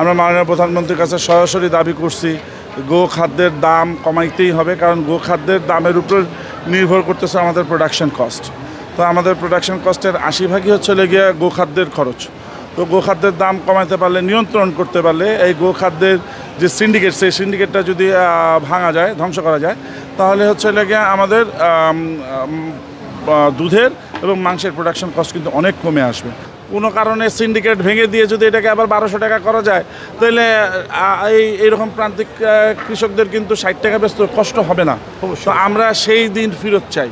আমরা মাননীয় প্রধানমন্ত্রীর কাছে সরাসরি দাবি করছি গো খাদ্যের দাম কমাইতেই হবে, কারণ গো খাদ্যের দামের উপর নির্ভর করতেছে আমাদের প্রোডাকশন কস্ট তো আমাদের প্রোডাকশন কস্টের আশি ভাগই হচ্ছে লেগে গো খাদ্যের খরচ। তো গো খাদ্যের দাম কমাতে পারলে, নিয়ন্ত্রণ করতে পারলে এই গো খাদ্যের যে সিন্ডিকেট সেই সিন্ডিকেটটা যদি ভাঙা যায়, ধ্বংস করা যায়, তাহলে হচ্ছে লেগে আমাদের দুধের এবং মাংসের প্রোডাকশন কস্ট কিন্তু অনেক কমে আসবে। কোনো কারণে সিন্ডিকেট ভেঙে দিয়ে যদি এটাকে আবার বারোশো টাকা করা যায় তাহলে এই এইরকম প্রান্তিক কৃষকদের কিন্তু ষাট টাকা ব্যস্ত কষ্ট হবে না। তো আমরা সেই দিন ফেরত চাই।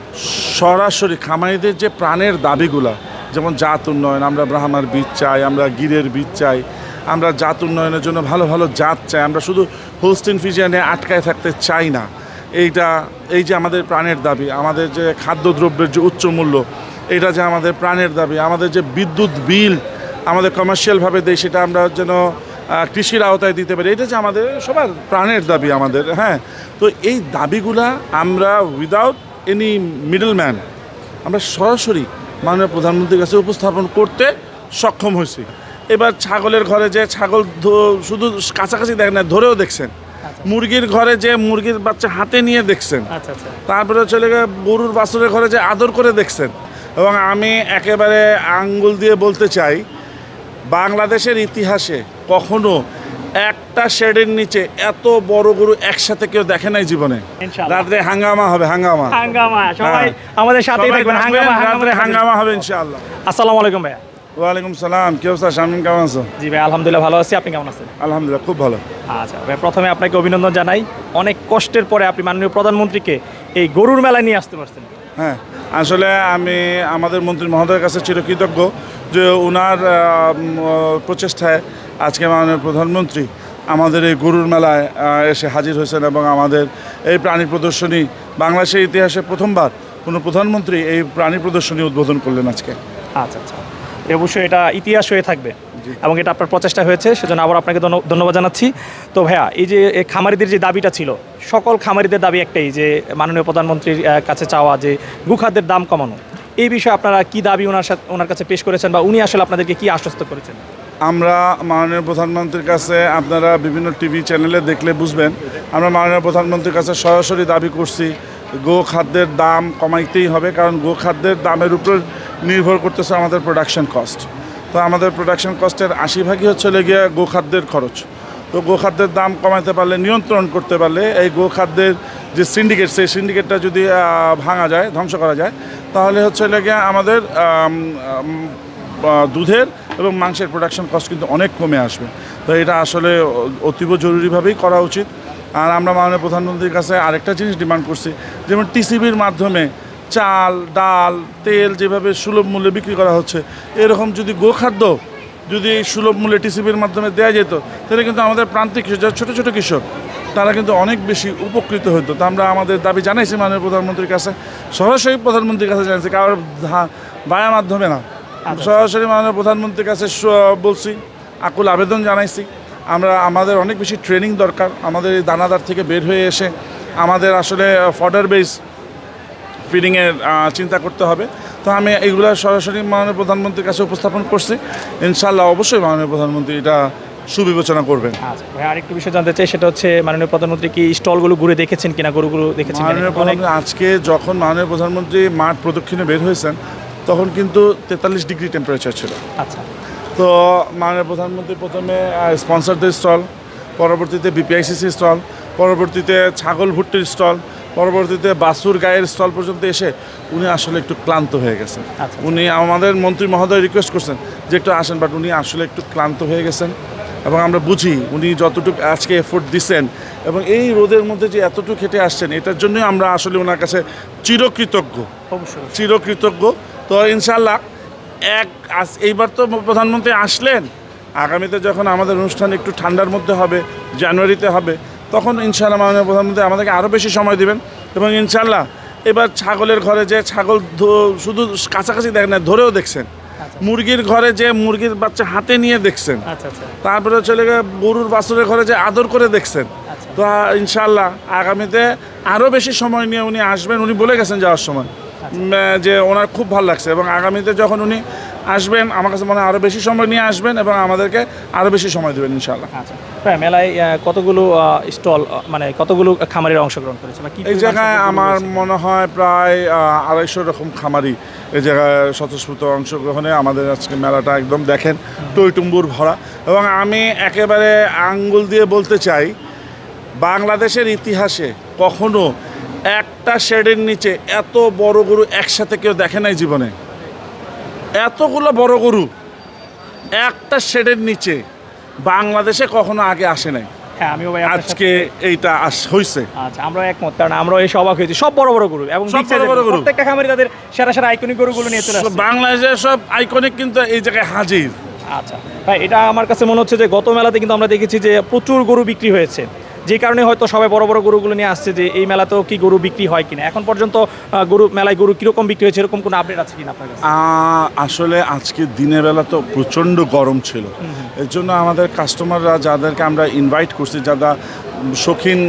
সরাসরি খামারিদের যে প্রাণের দাবিগুলা যেমন জাত উন্নয়ন আমরা ব্রাহ্মার বীজ চাই আমরা গিরের বীজ চাই আমরা জাত উন্নয়নের জন্য ভালো ভালো জাত চাই আমরা শুধু হোলস্টিন ফিজিয়ানে আটকায় থাকতে চাই না। এইটা এই যে আমাদের প্রাণের দাবি আমাদের যে খাদ্যদ্রব্যের যে উচ্চ মূল্য এটা যে আমাদের প্রাণের দাবি আমাদের যে বিদ্যুৎ বিল আমাদের কমার্শিয়ালভাবে দেয় সেটা আমরা যেন কৃষির আওতায় দিতে পারি। এটা যে আমাদের সবার প্রাণের দাবি আমাদের হ্যাঁ। তো এই দাবিগুলা আমরা উইদাউট এনি মিডল ম্যান আমরা সরাসরি মাননীয় প্রধানমন্ত্রীর কাছে উপস্থাপন করতে সক্ষম হয়েছি। এবার ছাগলের ঘরে যে ছাগল শুধু কাছাকাছি দেখেন না ধরেও দেখছেন। মুরগির ঘরে যে মুরগির বাচ্চা হাতে নিয়ে দেখছেন। আচ্ছা আচ্ছা। তারপরে চলে গিয়ে গরুর বাছুরের ঘরে যে আদর করে দেখছেন। এবং আমি একেবারে আঙ্গুল দিয়ে বলতে চাই বাংলাদেশের ইতিহাসে কখনো একটা শেডের নিচে এত বড় গরু একসাথে কেউ দেখে নাই জীবনে? রাত্রে হাঙ্গামা হবে হাঙ্গামা। হাঙ্গামা সবাই হ্যাঁ। আমাদের সাথেই সবাই থাকবেন হাঙ্গামা রাত্রে হাঙ্গামা হাঙ্গামা হবে ইনশাআল্লাহ। আসসালামু আলাইকুম ভাইয়া। ওয়ালাইকুম সালাম কি অবস্থা শামিম কেমন আছো? জি ভাই আলহামদুলিল্লাহ ভালো আছি আপনি কেমন আছেন? আলহামদুলিল্লাহ খুব ভালো। আচ্ছা ভাই প্রথমে আপনাকে অভিনন্দন জানাই অনেক কষ্টের পরে আপনি মাননীয় প্রধানমন্ত্রীকে এই গরুর মেলায় নিয়ে আসতে পারছেন। হ্যাঁ। আসলে আমি আমাদের মন্ত্রী মহোদয়ের কাছে চিরকৃতজ্ঞ যে ওনার প্রচেষ্টায় আজকে মাননীয় প্রধানমন্ত্রী আমাদের এই গরুর মেলায় এসে হাজির হয়েছেন এবং আমাদের এই প্রাণী প্রদর্শনী বাংলাদেশের ইতিহাসে প্রথমবার কোনো প্রধানমন্ত্রী এই প্রাণী প্রদর্শনী উদ্বোধন করলেন আজকে। আচ্ছা আচ্ছা। অবশ্যই এটা ইতিহাস হয়ে থাকবে। এবং এটা আপনার প্রচেষ্টা হয়েছে সেজন্য আবার আপনাকে ধন্যবাদ জানাচ্ছি। তো ভাইয়া এই যে খামারিদের যে দাবিটা ছিল সকল খামারিদের দাবি একটাই যে মাননীয় প্রধানমন্ত্রীর কাছে চাওয়া যে গুখাদ্যের দাম কমানো। এই বিষয়ে আপনারা কি দাবি ওনার সাথে ওনার কাছে পেশ করেছেন বা উনি আসলে আপনাদেরকে কি আশ্বস্ত করেছেন? আমরা মাননীয় প্রধানমন্ত্রীর কাছে আপনারা বিভিন্ন টিভি চ্যানেলে দেখলে বুঝবেন আমরা মাননীয় প্রধানমন্ত্রীর কাছে সরাসরি দাবি করছি গো খাদ্যের দাম কমাইতেই হবে কারণ গো খাদ্যের দামের উপর নির্ভর করতেছে আমাদের প্রোডাকশন কস্ট তো আমাদের প্রোডাকশন কস্টের আশি ভাগই হচ্ছে লেগে গো খাদ্যের খরচ। তো গো খাদ্যের দাম কমাতে পারলে, নিয়ন্ত্রণ করতে পারলে এই গো খাদ্যের যে সিন্ডিকেট সেই সিন্ডিকেটটা যদি ভাঙা যায়, ধ্বংস করা যায়, তাহলে হচ্ছে লেগে আমাদের দুধের এবং মাংসের প্রোডাকশন কস্ট কিন্তু অনেক কমে আসবে। তো এটা আসলে অতীব জরুরিভাবেই করা উচিত। আর আমরা মাননীয় প্রধানমন্ত্রীর কাছে আরেকটা জিনিস ডিমান্ড করছি, যেমন টিসিবির মাধ্যমে চাল ডাল তেল যেভাবে সুলভ মূল্যে বিক্রি করা হচ্ছে এরকম যদি গোখাদ্য যদি এই সুলভ মূল্যে টিসিবির মাধ্যমে দেওয়া যেত তাহলে কিন্তু আমাদের প্রান্তিক কৃষক যারা ছোটো ছোটো কৃষক তারা কিন্তু অনেক বেশি উপকৃত হতো। তা আমরা আমাদের দাবি জানাইছি মাননীয় প্রধানমন্ত্রীর কাছে। সরাসরি প্রধানমন্ত্রীর কাছে জানাইছি কারোর ধা- বায়া মাধ্যমে না। সরাসরি মাননীয় প্রধানমন্ত্রীর কাছে বলছি আকুল আবেদন জানাইছি। আমরা আমাদের অনেক বেশি ট্রেনিং দরকার। আমাদের এই দানাদার থেকে বের হয়ে এসে আমাদের আসলে ফডার বেস ফিডিংয়ের চিন্তা করতে হবে। তো আমি এইগুলো সরাসরি মাননীয় প্রধানমন্ত্রীর কাছে উপস্থাপন করছি। ইনশাল্লাহ অবশ্যই মাননীয় প্রধানমন্ত্রী এটা সুবিবেচনা করবেন। আচ্ছা ভাই আরেকটু বিষয় জানতে চাই সেটা হচ্ছে মাননীয় প্রধানমন্ত্রী কি স্টলগুলো ঘুরে দেখেছেন কিনা গরুগুলো দেখেছেন? মাননীয় প্রধানমন্ত্রী আজকে যখন মাননীয় প্রধানমন্ত্রী মাঠ প্রদক্ষিণে বের হয়েছেন তখন কিন্তু তেতাল্লিশ ডিগ্রি টেম্পারেচার ছিল। আচ্ছা। তো মাননীয় প্রধানমন্ত্রী প্রথমে স্পন্সরদের স্টল পরবর্তীতে বিপিআইসিসি স্টল পরবর্তীতে ছাগল ভুট্টির স্টল পরবর্তীতে বাসুর গায়ের স্টল পর্যন্ত এসে উনি আসলে একটু ক্লান্ত হয়ে গেছেন। আচ্ছা। উনি আমাদের মন্ত্রী মহোদয় রিকোয়েস্ট করছেন যে একটু আসেন বাট উনি আসলে একটু ক্লান্ত হয়ে গেছেন এবং আমরা বুঝি উনি যতটুকু আজকে এফোর্ট দিচ্ছেন এবং এই রোদের মধ্যে যে এতটুকু খেটে আসছেন এটার জন্যই আমরা আসলে ওনার কাছে চিরকৃতজ্ঞ। অবশ্যই চিরকৃতজ্ঞ। তো ইনশাল্লাহ এক এইবার তো প্রধানমন্ত্রী আসলেন আগামীতে যখন আমাদের অনুষ্ঠান একটু ঠান্ডার মধ্যে হবে জানুয়ারিতে হবে তখন ইনশাল্লাহ মাননীয় প্রধানমন্ত্রী আমাদেরকে আরও বেশি সময় দিবেন এবং ইনশাল্লাহ এবার ছাগলের ঘরে যে ছাগল শুধু কাছাকাছি দেখেন না ধরেও দেখছেন। মুরগির ঘরে যে মুরগির বাচ্চা হাতে নিয়ে দেখছেন। আচ্ছা আচ্ছা। তারপরে চলে গিয়ে গরুর বাছুরের ঘরে যে আদর করে দেখছেন। আচ্ছা। তো ইনশাল্লাহ আগামীতে আরও বেশি সময় নিয়ে উনি আসবেন। উনি বলে গেছেন যাওয়ার সময়। যে ওনার খুব ভালো লাগছে এবং আগামীতে যখন উনি আসবেন আমার কাছে মনে হয় আরও বেশি সময় নিয়ে আসবেন এবং আমাদেরকে আরও বেশি সময় দেবেন ইনশাআল্লাহ। আচ্ছা। মেলায় কতগুলো স্টল মানে কতগুলো খামারের অংশগ্রহণ করেছে এই জায়গায় আমার মনে হয় প্রায় আড়াইশো রকম খামারি এই জায়গায় স্বতঃস্ফূর্ত অংশগ্রহণে আমাদের আজকে মেলাটা একদম দেখেন টইটুম্বুর ভরা। এবং আমি একেবারে আঙ্গুল দিয়ে বলতে চাই বাংলাদেশের ইতিহাসে কখনো একটা শেডের নিচে এত বড় গরু একসাথে কেউ দেখে নাই জীবনে? এতগুলো বড় গরু একটা শেডের নিচে বাংলাদেশে কখনো আগে আসে নাই। হ্যাঁ আমিও ভাই আজকে এইটা আস হয়েছে আচ্ছা আমরা একমত কারণ আমরা এসে অবাক হয়েছি। সব বড় বড় গরু এবং সব বড় বড় গরু। প্রত্যেকটা খামারি তাদের সেরা সেরা আইকনিক গরুগুলো নিয়ে চলে আসছে। বাংলাদেশের সব আইকনিক কিন্তু এই জায়গায় হাজির। আচ্ছা ভাই এটা আমার কাছে মনে হচ্ছে যে গত মেলাতে কিন্তু আমরা দেখেছি যে প্রচুর গরু বিক্রি হয়েছে। যে কারণে হয়তো সবাই বড় বড় গরুগুলো নিয়ে আসছে যে এই মেলাতেও কি গরু বিক্রি হয় কিনা। এখন পর্যন্ত গরু মেলায় গরু কীরকম বিক্রি হয়েছে এরকম কোনো আপডেট আছে কিনা আপনার কাছে? আসলে আজকে দিনের বেলা তো প্রচণ্ড গরম ছিল। এর জন্য আমাদের কাস্টমাররা যাদেরকে আমরা ইনভাইট করছি যারা শৌখিন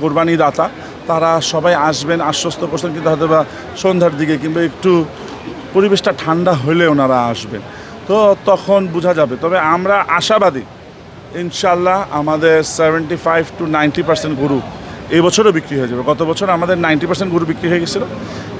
কোরবানি দাতা তারা সবাই আসবেন আশ্বস্ত করছেন কিন্তু হয়তো বা সন্ধ্যার দিকে কিংবা একটু পরিবেশটা ঠান্ডা হলে ওনারা আসবেন। তো তখন বোঝা যাবে। তবে আমরা আশাবাদী ইনশাল্লাহ আমাদের seventy five to ninety percent গরু এই বছরও বিক্রি হয়ে যাবে। গত বছর আমাদের নাইনটি পার্সেন্ট গরু বিক্রি হয়ে গেছিল।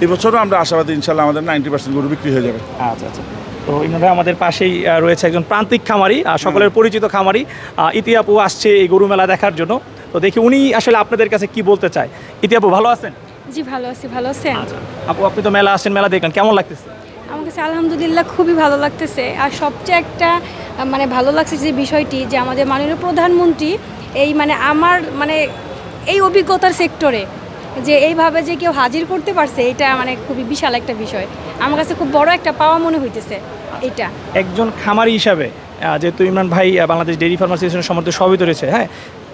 এই বছরও আমরা আশাবাদী ইনশাল্লাহ আমাদের নাইনটি পার্সেন্ট গরু বিক্রি হয়ে যাবে। আচ্ছা আচ্ছা। তো ইনারা আমাদের পাশেই রয়েছে একজন প্রান্তিক খামারি আর সকলের পরিচিত খামারি। আহ, ইতিহাপু আসছে এই গরু মেলা দেখার জন্য। তো দেখি উনি আসলে আপনাদের কাছে কি বলতে চায়। ইতিহাপু ভালো আছেন? জি ভালো আছি ভালো আছেন? আচ্ছা। আপু আপনি তো মেলা আসছেন মেলা দেখলেন কেমন লাগতেছে? আমার কাছে আলহামদুলিল্লাহ খুবই ভালো লাগতেছে। আর সবচেয়ে একটা মানে ভালো লাগছে যে বিষয়টি যে আমাদের মাননীয় প্রধানমন্ত্রী এই মানে আমার মানে এই অভিজ্ঞতার সেক্টরে যে এইভাবে যে কেউ হাজির করতে পারছে, এটা মানে খুবই বিশাল একটা বিষয়। আমার কাছে খুব বড় একটা পাওয়া মনে হইতেছে এটা। একজন খামারি হিসাবে যেহেতু ইমরান ভাই বাংলাদেশ ডেইরি ফার্মার অ্যাসোসিয়েশনের সমর্থ সবই রয়েছে হ্যাঁ?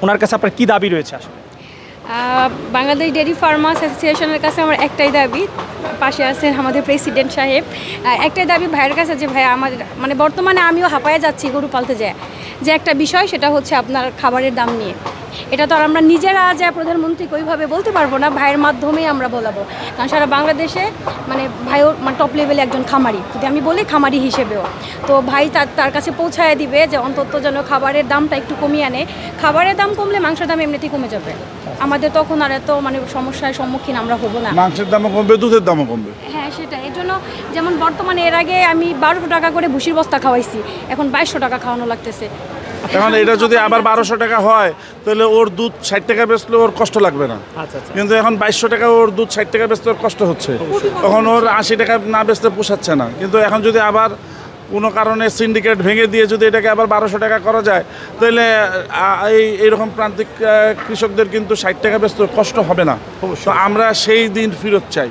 ওনার কাছে আপনার কি দাবি রয়েছে আসলে? বাংলাদেশ ডেয়ারি ফার্মার্স অ্যাসোসিয়েশনের কাছে আমার একটাই দাবি, পাশে আছেন আমাদের প্রেসিডেন্ট সাহেব। একটাই দাবি ভাইয়ের কাছে যে ভাই আমাদের মানে বর্তমানে আমিও হাঁপায়ে যাচ্ছি গরু পালতে যায় যে একটা বিষয়, সেটা হচ্ছে আপনার খাবারের দাম নিয়ে। এটা তো আর আমরা নিজেরা যা প্রধানমন্ত্রীকে ওইভাবে বলতে পারব না ভাইয়ের মাধ্যমেই আমরা বলাবো। কারণ সারা বাংলাদেশে মানে ভাইও মানে টপ লেভেলে একজন খামারি যদি আমি বলি খামারি হিসেবেও। তো ভাই তার তার কাছে পৌঁছায় দিবে যে অন্তত যেন খাবারের দামটা একটু কমিয়ে আনে। খাবারের দাম কমলে মাংসের দাম এমনিতেই কমে যাবে। আমাদের তখন আর এত মানে সমস্যার সম্মুখীন আমরা হব না। মাংসের দামও কমবে দুধের দামও কমবে। হ্যাঁ সেটা এর জন্য যেমন বর্তমানে এর আগে আমি বারোশো টাকা করে ভুসির বস্তা খাওয়াইছি এখন বাইশশো টাকা খাওয়ানো লাগতেছে। এখন এটা যদি আবার বারোশো টাকা হয় তাহলে ওর দুধ ষাট টাকা বেচলে ওর কষ্ট লাগবে না। আচ্ছা আচ্ছা। কিন্তু এখন বাইশশো টাকা ওর দুধ ষাট টাকা বেচতে ওর কষ্ট হচ্ছে। তখন ওর আশি টাকা না বেচতে পোষাচ্ছে না। কিন্তু এখন যদি আবার কোনো কারণে সিন্ডিকেট ভেঙে দিয়ে যদি এটাকে আবার বারোশো টাকা করা যায় তাহলে এই এইরকম প্রান্তিক কৃষকদের কিন্তু ষাট টাকা বেচতে কষ্ট হবে না। তো আমরা সেই দিন ফেরত চাই।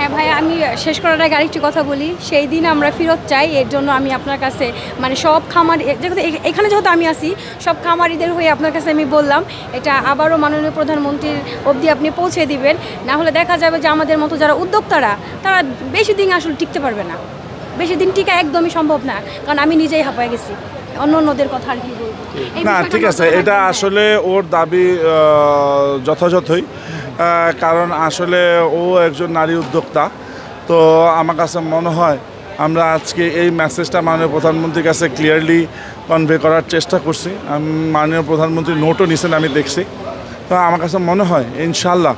হ্যাঁ ভাই আমি শেষ করার আগে আরেকটি কথা বলি। সেই দিন আমরা ফেরত চাই এর জন্য আমি আপনার কাছে মানে সব খামারি যেহেতু এখানে যেহেতু আমি আসি সব খামারিদের হয়ে আপনার কাছে আমি বললাম এটা আবারও মাননীয় প্রধানমন্ত্রীর অবধি আপনি পৌঁছে দিবেন। না হলে দেখা যাবে যে আমাদের মতো যারা উদ্যোক্তারা তারা বেশি দিন আসলে টিকতে পারবে না। বেশি দিন টিকা একদমই সম্ভব না কারণ আমি নিজেই হাঁপায় গেছি। অন্য অন্যদের কথা আর কি বলব। না ঠিক আছে এটা আসলে ওর দাবি যথাযথই। কারণ আসলে ও একজন নারী উদ্যোক্তা। তো আমার কাছে মনে হয় আমরা আজকে এই মেসেজটা মাননীয় প্রধানমন্ত্রীর কাছে ক্লিয়ারলি কনভে করার চেষ্টা করছি। মাননীয় প্রধানমন্ত্রী নোটও নিছেন আমি দেখছি। তো আমার কাছে মনে হয় ইনশাল্লাহ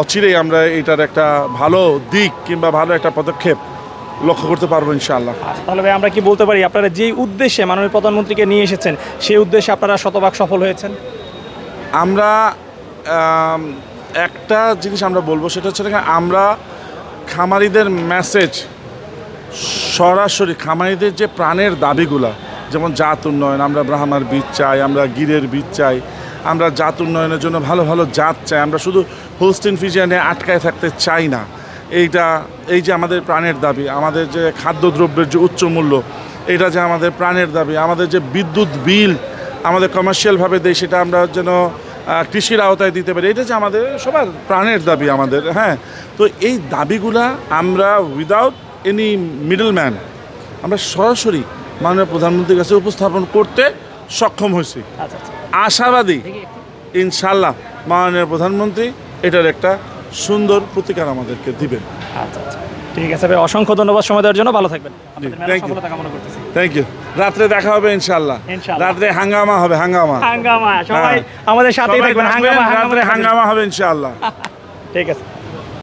অচিরেই আমরা এটার একটা ভালো দিক কিংবা ভালো একটা পদক্ষেপ লক্ষ্য করতে পারব ইনশাল্লাহ তাহলে ভাই আমরা কি বলতে পারি আপনারা যেই উদ্দেশ্যে মাননীয় প্রধানমন্ত্রীকে নিয়ে এসেছেন সেই উদ্দেশ্যে আপনারা শতভাগ সফল হয়েছেন? আমরা আম, একটা জিনিস আমরা বলব, সেটা হচ্ছে আমরা খামারিদের মেসেজ সরাসরি খামারিদের যে প্রাণের দাবিগুলা, যেমন জাত উন্নয়ন, আমরা ব্রাহ্মার বীজ চাই, আমরা গিরের বীজ চাই, আমরা জাত উন্নয়নের জন্য ভালো ভালো জাত চাই, আমরা শুধু হোলস্টিন ফিজিয়ানে আটকায় থাকতে চাই না। এইটা, এই যে আমাদের প্রাণের দাবি, আমাদের যে খাদ্যদ্রব্যের যে উচ্চ মূল্য, এটা যে আমাদের প্রাণের দাবি, আমাদের যে বিদ্যুৎ বিল আমাদের কমার্শিয়ালভাবে দেয়, সেটা আমরা যেন কৃষির আওতায় দিতে পারি। এটা যে আমাদের সবার প্রাণের দাবি আমাদের হ্যাঁ। তো এই দাবিগুলা আমরা উইদাউট এনি মিডল ম্যান আমরা সরাসরি মাননীয় প্রধানমন্ত্রীর কাছে উপস্থাপন করতে সক্ষম হয়েছি। আচ্ছা আচ্ছা। আশাবাদী ইনশাল্লাহ মাননীয় প্রধানমন্ত্রী এটার একটা সুন্দর প্রতিকার আমাদেরকে দিবেন। আচ্ছা আচ্ছা। ঠিক আছে ভাই অসংখ্য ধন্যবাদ সময় দেওয়ার জন্য। ভালো থাকবেন। থ্যাংক ইউ রাত্রে দেখা হবে ইনশাল্লাহ রাত্রে হাঙ্গামা হবে হাঙ্গামা। হাঙ্গামা সবাই হ্যাঁ। আমাদের সাথেই থাকবেন হাঙ্গামা হাঙ্গামা। হবে ইনশাল্লাহ ঠিক আছে।